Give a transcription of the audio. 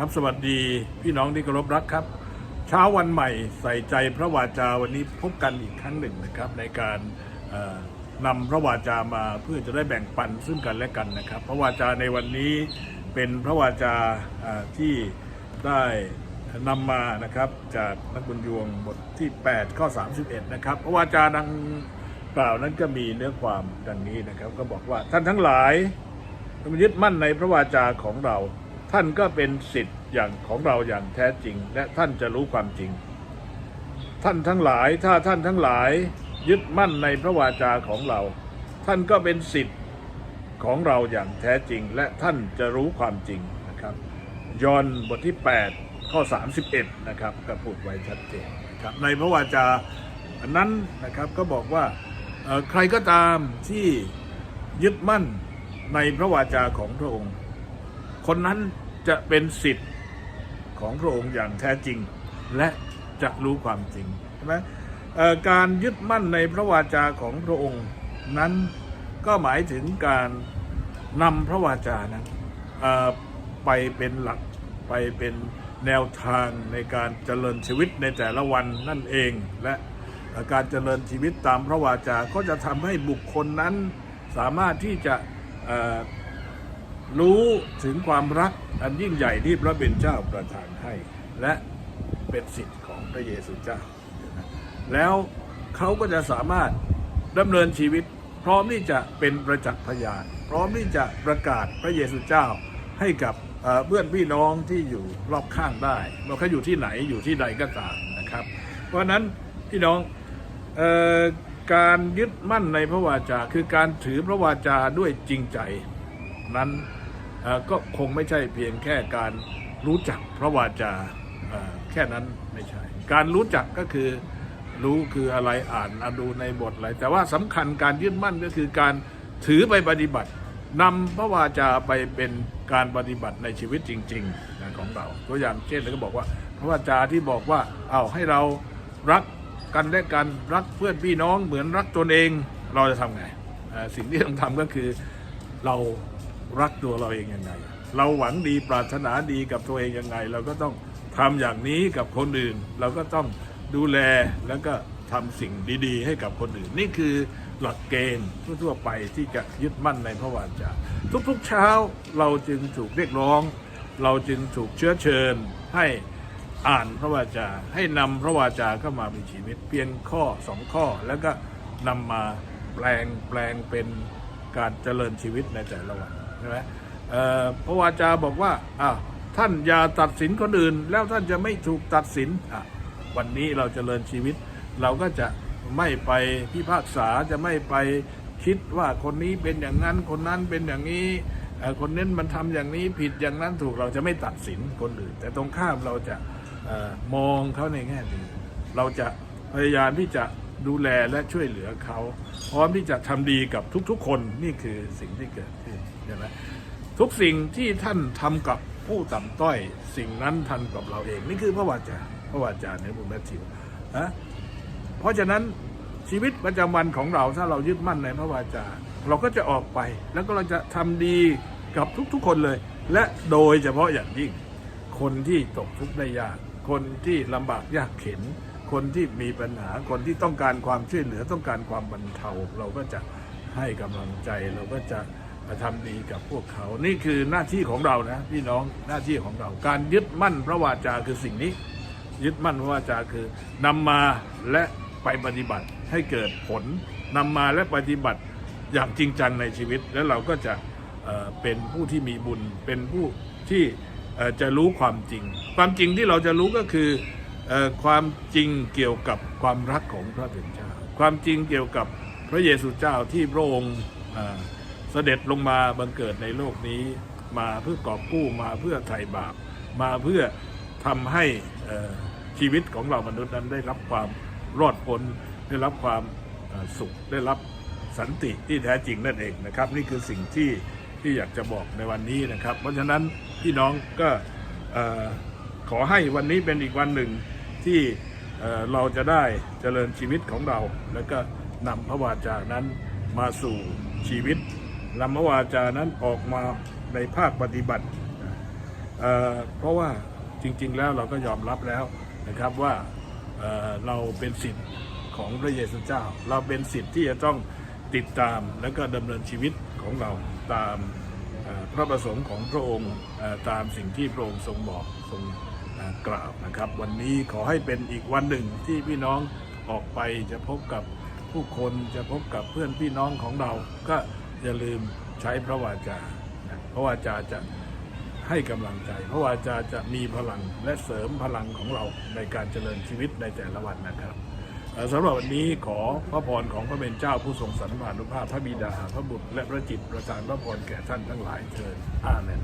ครับสวัสดีพี่น้องที่เคารพรักครับ เช้าวันใหม่ใส่ใจพระวาจาวันนี้พบกันอีกครั้งหนึ่งนะครับ ในการนำพระวาจามาเพื่อจะได้แบ่งปันซึ่งกันและกันนะครับ พระวาจาในวันนี้เป็นพระวาจาที่ได้นำมานะครับจากนักบุญยวงบทที่ 8 ข้อ 31 นะครับ พระวาจาดังกล่าวนั้นก็มีเนื้อความดังนี้นะครับ ก็บอกว่าท่านทั้งหลายยึดมั่นในพระวาจาของเรา ท่านก็เป็นสิทธิ์อย่างของเราอย่างแท้จริง และท่านจะรู้ความจริง ท่านทั้งหลายถ้าท่านทั้งหลายยึดมั่นในพระวาจาของเรา ท่านก็เป็นสิทธิ์ของเราอย่างแท้จริง และท่านจะรู้ความจริงนะครับยอห์นบทที่ 8 ข้อ 31 นะครับก็พูดไว้ชัดเจนนะครับในพระวาจานั้นนะครับก็บอกว่าใครก็ตามที่ยึดมั่นในพระวาจาของพระองค์ คนนั้นจะเป็นสิทธิ์ของพระองค์อย่างแท้จริง และจะรู้ความจริงใช่ไหมการยึดมั่นในพระวาจาของพระองค์นั้นก็หมายถึงการนำพระวาจานั้นไปเป็นหลักไปเป็นแนวทางในการเจริญชีวิตในแต่ละวันนั่นเอง และการเจริญชีวิตตามพระวาจาก็จะทำให้บุคคลนั้นสามารถที่จะ รู้ถึงความรักอันยิ่งใหญ่ที่พระเป็นเจ้าประทานให้ และเป็นสิทธิ์ของพระเยซูเจ้า แล้วเขาก็จะสามารถดำเนินชีวิต พร้อมที่จะเป็นประจักษ์พยาน พร้อมที่จะประกาศพระเยซูเจ้าให้กับเพื่อนพี่น้องที่อยู่รอบข้างได้ไม่ว่าเขาอยู่ที่ไหนอยู่ที่ใดก็ตามนะครับ เพราะนั้นพี่น้องออการยึดมั่นในพระวาจา คือการถือพระวาจาด้วยจริงใจนั้น ก็คงไม่ใช่เพียงแค่การรู้จักพระวาจาแค่นั้นไม่ใช่ การรู้จักก็คือรู้คืออะไรอ่านอ่านดูในบทอะไรแต่ว่าสำคัญการยึดมั่นก็คือการถือไปปฏิบัตินำพระวาจาไปเป็นการปฏิบัติในชีวิตจริงๆนะของเราตัวอย่างเช่นเราก็บอกว่า พระวาจาที่บอกว่าเอาให้เรารักกันและกันรักเพื่อนพี่น้องเหมือนรักตนเองเราจะทำไงสิ่งที่ต้องทำก็คือเรา รักตัวเราเองยังไง เราหวังดีปรารถนาดีกับตัวเองยังไง เราก็ต้องทำอย่างนี้กับคนอื่น เราก็ต้องดูแลแล้วก็ทำสิ่งดีๆ ให้กับคนอื่น นี่คือหลักเกณฑ์ทั่วๆไปที่จะยึดมั่นในพระวาจาทุกๆเช้าเราจึงถูกเรียกร้อง เราจึงถูกเชื้อเชิญให้อ่านพระวาจาให้นำพระวาจาเข้ามาเป็นชีวิตเพียงข้อสองข้อ แล้วก็นำมาแปลงแปลงเป็นการเจริญชีวิตในแต่ละวัน ใช่ไหมเพระวาจาบอกว่าท่านอย่าตัดสินคนอื่น แล้วท่านจะไม่ถูกตัดสินวันนี้เราจเจริญชีวิต เราก็จะไม่ไปพิพากษาจะไม่ไปคิดว่าคนนี้เป็นอย่างนั้นคนนั้นเป็นอย่างนี้คนนั้นมันทำอย่างนี้ผิดอย่างนั้นถูกเราจะไม่ตัดสินคนอื่น แต่ตรงข้ามเราจะอมองเขาในแง่ดีเราจะพยายามที่จะดูแลและช่วยเหลือเขา พร้อมที่จะทำดีกับทุกๆคนนี่คือสิ่งที่เกิดขึ้น ใช่ไหมทุกสิ่งที่ท่านทำกับผู้ต่ำต้อย สิ่งนั้นทันกับเราเอง นี่คือพระวาจาพระวาจาในบุญแมทธิวนะเพราะฉะนั้นชีวิตประจำวันของเราถ้าเรายึดมั่นในพระวาจา เราก็จะออกไปแล้วก็เราจะทำดีกับทุกๆคนเลย และโดยเฉพาะอย่างยิ่ง คนที่ตกทุกข์ได้ยาก คนที่ลำบากยากเข็น คนที่มีปัญหาคนที่ต้องการความช่วยเหลือต้องการความบรรเทา เราก็จะให้กำลังใจเราก็จะ ทำดีกับพวกเขา นี่คือหน้าที่ของเรานะพี่น้องหน้าที่ของเรา การยึดมั่นพระวาจาคือสิ่งนี้ ยึดมั่นพระวาจาคือนำมาและไปปฏิบัติให้เกิดผลนำมาและปฏิบัติอย่างจริงจังในชีวิต แล้วเราก็จะเเป็นผู้ที่มีบุญเป็นผู้ที่จะรู้ความจริง ความจริงที่เราจะรู้ก็คือออความจริงเกี่ยวกับความรักของพระเป็นเจ้า ความจริงเกี่ยวกับพระเยซูเจ้าที่พระองค์ เอ่อเสด็จลงมาบังเกิดในโลกนี้ มาเพื่อกอบกู้มาเพื่อไถ่บาป มาเพื่อทำให้ชีวิตของเรามนุษย์นั้นได้รับความรอดพ้นได้รับความสุขได้รับสันติที่แท้จริงนั่นเองนะครับ นี่คือสิ่งที่ที่อยากจะบอกในวันนี้นะครับ เพราะฉะนั้นพี่น้องก็ขอให้วันนี้เป็นอีกวันหนึ่งที่เอ่อเราจะได้เจริญชีวิตของเรา แล้วก็นำพระวาจานั้นมาสู่ชีวิต นำพระวาจานั้นออกมาในภาคปฏิบัติเเพราะว่าจริง ๆ แล้วเราก็ยอมรับแล้วนะครับว่าเเราเป็นสิทธิ์ของพระเยซูเจ้า เราเป็นสิทธิ์ที่จะต้องติดตามและก็ดำเนินชีวิตของเราตามพระประสงค์ของพระองค์ตามสิ่งที่พระองค์ทรงบอกทรงกล่าวนะครับ วันนี้ขอให้เป็นอีกวันหนึ่งที่พี่น้องออกไปจะพบกับผู้คนจะพบกับเพื่อนพี่น้องของเราก็ อย่าลืมใช้พระวาจานะพระวาจาจะให้กำลังใจ พระวาจะจะมีพลังและเสริมพลังของเราในการเจริญชีวิตในแต่ละวันนะครับสำหรับวันนี้ขอพระพรของพระเป็นเจ้าผู้ทรงสรรพานุภาพพระบิดา พระบุตรและพระจิตประทานพระพรแก่ท่านทั้งหลายเถิดอาเมน